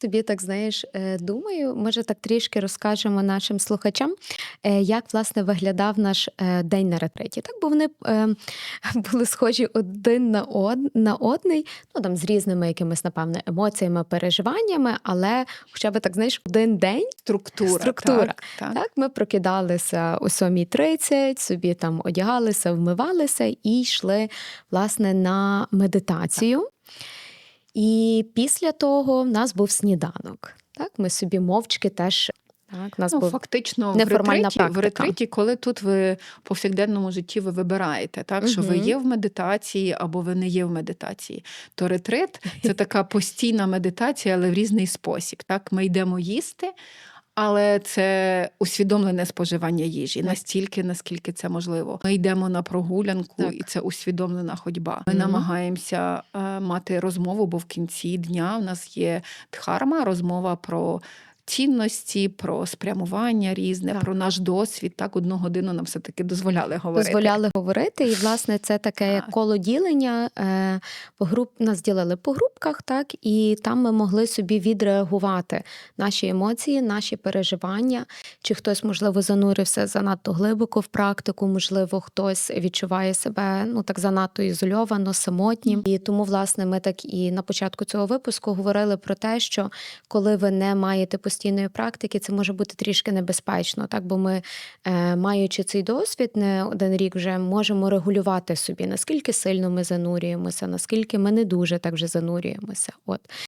Тобі так знаєш, е, думаю, може так трішки розкажемо нашим слухачам, е, як власне виглядав наш е, день на ретриті. Так, бо вони були схожі один на од, на одний, ну там з різними якимись, напевне, емоціями, переживаннями, але хоча б так знаєш, один день. Структура. Структура. Так, так. Так, ми прокидалися о 7.30, собі там одягалися, вмивалися і йшли власне на медитацію. І після того в нас був сніданок. Так, ми собі мовчки теж. Так, у нас Ну, був фактично, в ретриті, в ретриті, коли тут ви в повсякденному житті ви вибираєте, так, що ви є в медитації або ви не є в медитації, то ретрит це така постійна медитація, але в різний спосіб. Так, ми йдемо їсти. Але це усвідомлене споживання їжі Так. настільки, наскільки це можливо. Ми йдемо на прогулянку, Так. і це усвідомлена ходьба. Ми Мгм. намагаємося е, мати розмову, бо в кінці дня в нас є дхарма, розмова про цінності, про спрямування різне, Так. про наш досвід. Так, одну годину нам все таки дозволяли говорити. дозволяли говорити. І, власне, це таке як Так. коло ділення. Е, по груп... Нас ділили по групках, так, і там ми могли собі відреагувати наші емоції, наші переживання. Чи хтось, можливо, занурився занадто глибоко в практику, можливо, хтось відчуває себе ну так занадто ізольовано, самотнім. І тому, власне, ми так і на початку цього випуску говорили про те, що коли ви не маєте постійної практики, це може бути трішки небезпечно, так бо ми, е, маючи цей досвід, не один рік вже можемо регулювати собі, наскільки сильно ми занурюємося, наскільки ми не дуже так вже занурюємося. От